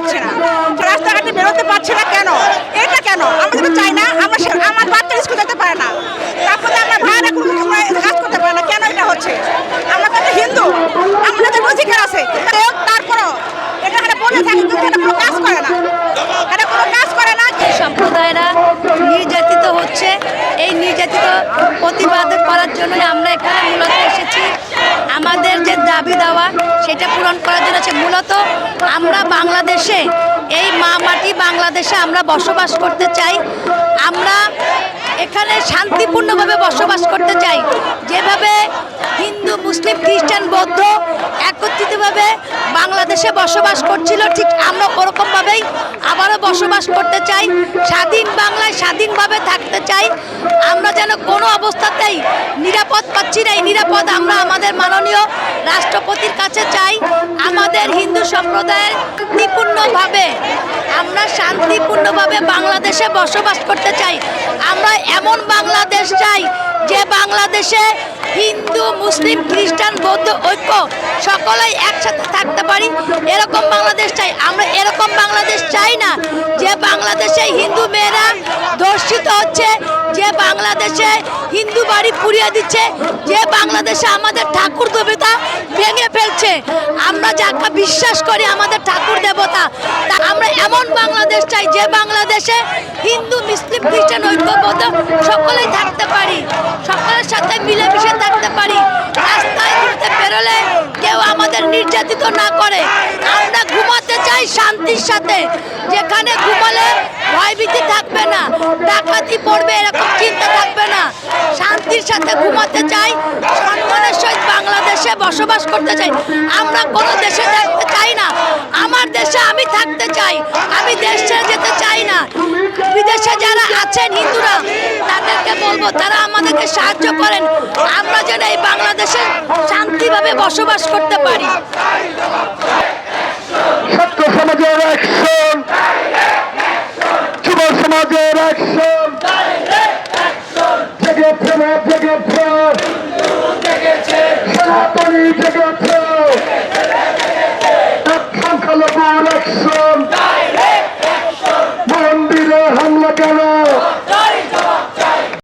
পাচ্ছি না। রাস্তাঘাটে বেরোতে পারছি না কেন? এটা কেন? যেটা চাই না, আমরা আমার বাচ্চা স্কুল যেতে পারে না। তারপরে আমার ভাইরা কোনো কাজ করতে পারে না। কেন এটা হচ্ছে? আমরা তো হিন্দু আমাদের অধিকার আছে। তারপরও এটা এখানে বলে থাকে, কিন্তু এটা কোনো কাজ করে না। এটা কোনো কাজ করে না। সম্প্রদায়রা নির্যাতিত হচ্ছে। এই নির্যাতিত প্রতিবাদ করার জন্য আমরা এখানে মূলত এসেছি। আমাদের যে দাবি দেওয়া সেটা পূরণ করার জন্য আছে মূলত আমরা বাংলাদেশে, এই মা মাটি বাংলাদেশে আমরা বসবাস করতে চাই। আমরা এখানে শান্তিপূর্ণভাবে বসবাস করতে চাই। যেভাবে হিন্দু, মুসলিম, খ্রিস্টান, বৌদ্ধ বাংলাদেশে বসবাস করছিল ঠিক আমরা ওরকমভাবেই আবারও বসবাস করতে চাই, স্বাধীন বাংলায় স্বাধীনভাবে থাকতে চাই। আমরা যেন কোনো অবস্থাতেই নিরাপদ পাচ্ছি না, এই নিরাপদ আমরা আমাদের মাননীয় রাষ্ট্রপতির কাছে চাই। আমাদের হিন্দু সম্প্রদায়ের শান্তিপূর্ণভাবে আমরা শান্তিপূর্ণভাবে বাংলাদেশে বসবাস করতে চাই। আমরা এমন বাংলাদেশ চাই যে বাংলাদেশে হিন্দু, মুসলিম, খ্রিস্টান, বৌদ্ধ, ঐক্য সকলেই একসাথে থাকতে পারি। এরকম বাংলাদেশ চাই। আমরা এরকম বাংলাদেশ চাই না যে বাংলাদেশে হিন্দু মেয়েরা ধর্ষিত হচ্ছে, যে বাংলাদেশে হিন্দু বাড়ি পুড়িয়ে দিচ্ছে, যে বাংলাদেশে আমাদের ঠাকুর দেবতা ভেঙে ফেলছে। আমরা যাকে বিশ্বাস করি আমাদের ঠাকুর দেবতা, তা আমরা এমন বাংলাদেশ চাই যে বাংলাদেশে হিন্দু, মুসলিম, খ্রিস্টান ঐক্যবদ্ধ সকলেই থাকতে পারি, সকলের সাথে মিলেমিশে থাকতে পারি। রাস্তায় ঘুরতে বেরোলে কেউ আমাদের নির্যাতিত না করে। আমরা ঘুমাতে চাই শান্তির সাথে। যেখানে ঘুমালে ভয়ভীতি থাকবে না, ডাকাতি পড়বে, এরকম চিন্তা থাকবে না। শান্তির সাথে ঘুমাতে চাই সম্মানের সহিত বাংলাদেশে বসবাস করতে চাই। আমরা কোনো দেশে থাকতে চাই না, আমার দেশে আমি থাকতে চাই। আমি দেশ ছেড়ে যেতে চাই না। বিদেশে যারা আছেন হিন্দুরা, তাদেরকে বলব, তারা আমাদেরকে সাহায্য করেন। আমরা যেন এই বাংলাদেশে শান্তিভাবে বসবাস করতে পারি। সমাজের অ্যাকশন যুব সমাজের অ্যাকশন জেগেছে না জেগেছে সনাতনী জেগেছে